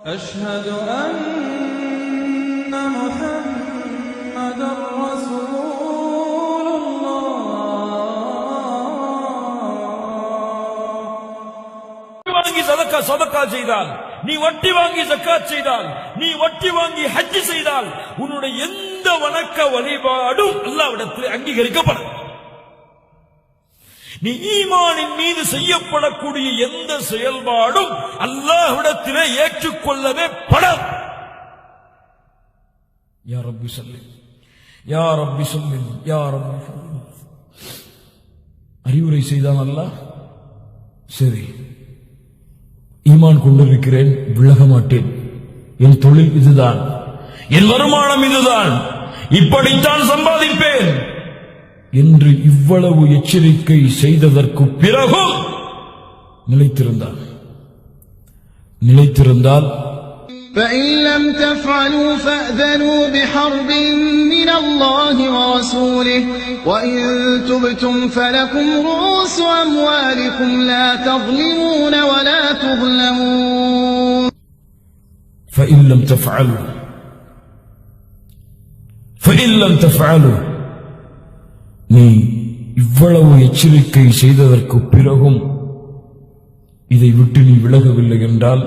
أشهد أن محمدا رسول الله வாங்கி சதக்கா சதக்கா செய்தால் நீ வட்டி வாங்கி ஜக்காத் செய்தால் நீ வட்டி வாங்கி ஹஜ் செய்தால் உன்னுடைய எந்த வணக்க வழிபாடும் அல்லாவிடத்தில் அங்கீகரிக்கப்படும் நீ ஈமானின் மீது செய்யப்படக்கூடிய எந்த செயல்பாடும் அல்லாஹ்விடத்திலே ஏற்றுக்கொள்ளவே படம் யா ரப்பி சொல்லி. யா ரப்பி சொல்லி. யா ரப்பி அறிவுரை செய்தான் அல்லாஹ் சரி. ஈமான் கொண்டிருக்கிறேன் விலக மாட்டேன். என் தொழில் இதுதான். என் வருமானம் இதுதான். இப்படித்தான் சம்பாதிப்பேன். என்று இவ்வளவு எச்சரிக்கை செய்ததற்கு பிறகும் நிலைத்திருந்தார் நிலைத்திருந்தால் فإن لم تفعلوا فأذنوا بحرب من الله ورسوله وإن تبتم فلكم رؤوس أموالكم لا تظلمون ولا تظلمون فإن لم تفعلوا فإن لم تفعلوا நீ இவ்வளவு எச்சரிக்கை செய்ததற்கு பிறகும் இதை விட்டு நீ விலகவில்லை என்றால்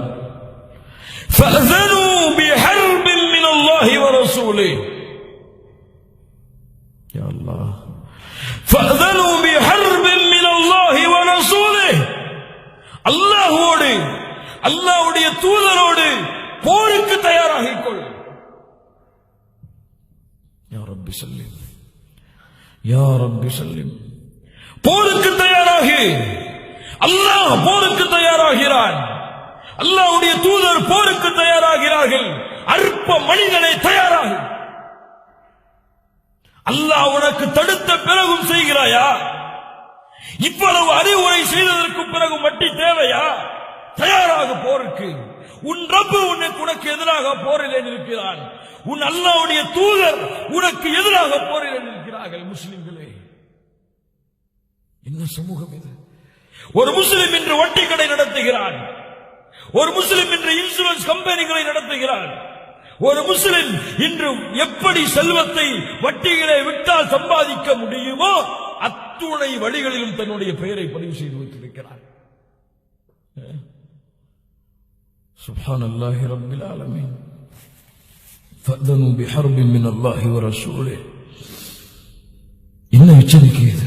அல்லாஹோடு அல்லாஹுடைய தூதரோடு போருக்கு தயாராகிக் கொள். யார் அப்படி சல்லிம். யா போருக்கு தயாராகி. அல்லாஹ் போருக்கு தயாராகிறான். அல்லாஹ்வுடைய தூதர் போருக்கு தயாராகிறார்கள். அற்ப மனிதனை தயாராகு. அல்லாஹ் உனக்கு தடுத்த பிறகும் செய்கிறாயா? இவ்வளவு அறிவுரை செய்ததற்கு பிறகு வட்டி தேவையா? தயாராக போருக்கு. உன் ரப்பு உன்னை உனக்கு எதிராக போரிலே நிற்கிறான். உன் அல்லாவுடைய தூதர் உனக்கு எதிராக போரிட நிற்கிறார்கள் முஸ்லிம்களே. என்ன சமூகம் இது? ஒரு முஸ்லிம் இன்று வட்டி கடை நடத்துகிறான் ஒரு முஸ்லிம் இன்று இன்சூரன்ஸ் கம்பெனிகளை நடத்துகிறார். ஒரு முஸ்லிம் இன்று எப்படி செல்வத்தை வட்டிகளை விட்டால் சம்பாதிக்க முடியுமோ அத்துணை வழிகளிலும் தன்னுடைய பெயரை பதிவு செய்து வைத்திருக்கிறார். சுபான் அல்லாஹி ரபில் فأذنوا بحرب من الله ورسوله என்ன எச்சரிக்கை இது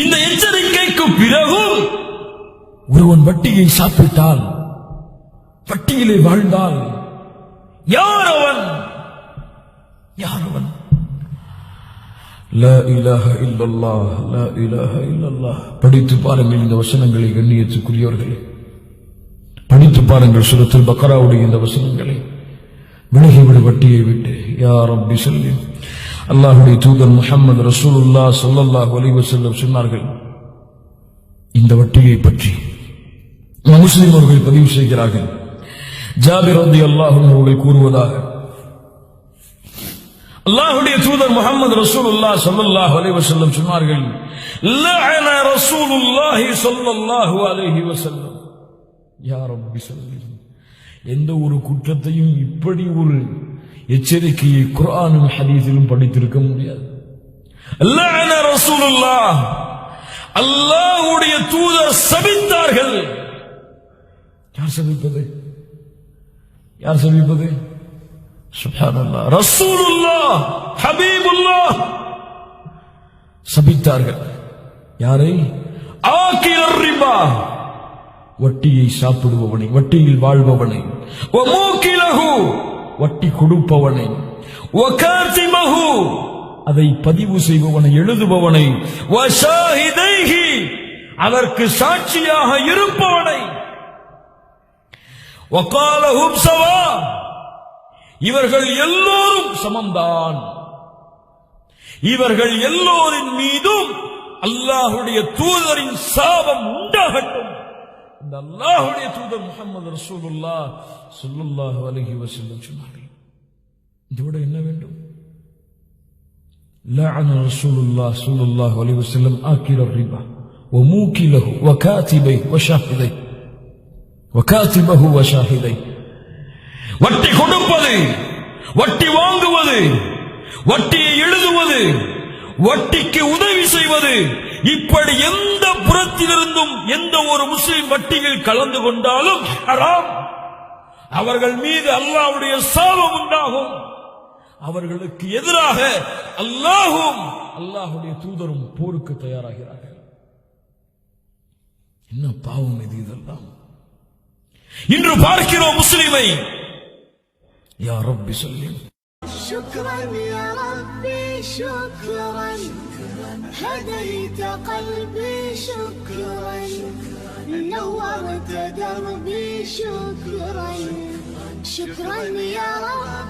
இந்த எச்சரிக்கைக்கு பிறகும் ஒருவன் வட்டியை சாப்பிட்டால் வட்டியிலே வாழ்ந்தால் யார் அவன் யார் அவன் லா இலாஹ இல்லல்லாஹ் லா இலாஹ இல்லல்லாஹ் படித்து பாருங்கள் இந்த வசனங்களை கண்ணியத்துக்குரியவர்களே படித்து பாருங்கள் சுரத்தில் பக்கராவுடைய இந்த வசனங்களை விலகிவிடு வட்டியை விட்டு. யார் அப்படி சொல்லி. அல்லாஹுடைய தூதர் முஹம்மது ரசூலுல்லா ஸல்லல்லாஹு ஒலிவு வஸல்லம் சொன்னார்கள் இந்த வட்டியை பற்றி. முஸ்லிம் அவர்கள் பதிவு செய்கிறார்கள். ஜாபிர் ரலியல்லாஹு அல்லாஹும் அவர்கள் கூறுவதாக. அல்லாஹுடைய தூதர் முகமது ரசூலுல்லாஹ் ஸல்லல்லாஹு அலைஹி வஸல்லம் சொன்னார்கள் லஅன ரசூலுல்லாஹி ஸல்லல்லாஹு அலைஹி வஸல்லம். யா ரப்பி ஸல்லி எந்த ஒரு குற்றத்தையும் இப்படி ஒரு எச்சரிக்கையை குரானும் ஹதீஸிலும் படித்திருக்க முடியாது. லஅன ரசூலுல்லாஹ். தூதர் சபித்தார்கள். யார் சபிப்பது யார் சபிப்பது? சுபானல்லா ரசூலுல்லா ஹபீபுல்லா சபித்தார்கள். யாரை? ஆக்கிலர் ரிபா. வட்டியை சாப்பிடுபவனை வட்டியில் வாழ்பவனை. வட்டி கொடுப்பவனை. அதை பதிவு செய்பவனை எழுதுபவனை. அதற்கு சாட்சியாக இருப்பவனை. சவா இவர்கள் எல்லோரும் சமம்தான். இவர்கள் எல்லோரின் மீதும் அல்லாஹுடைய தூதரின் சாபம் உண்டாகட்டும். இந்த அல்லாஹுடைய தூதர் முகமது ரசூலுல்லா ஸல்லல்லாஹு அலைஹி வஸல்லம் சொன்னார்கள் இதோட என்ன வேண்டும் لعن رسول الله صلى الله عليه وسلم آكل الربا وموكله وكاتبيه وشاهديه வகாத்திபஹு வஷாஹிதை வட்டி கொடுப்பது வட்டி வாங்குவது வட்டியை எழுதுவது வட்டிக்கு உதவி செய்வது இப்படி எந்த புறத்திலிருந்தும் எந்த ஒரு முஸ்லிம் வட்டியில் கலந்து கொண்டாலும் ஹராம் அவர்கள் மீது அல்லாஹ்வுடைய சாபம் உண்டாகும் அவர்களுக்கு எதிராக அல்லாஹும் அல்லாஹ்வுடைய தூதரும் போருக்கு தயாராகிறார்கள் என்ன பாவம் இது இதெல்லாம் இன்று பார்க்கிறோம் முஸ்லிமை யா ரப்பி சொல்லி شكرا يا ربي شكرا هديت قلبي شكرا. نورت دربي شكرا. شكرا يا رب.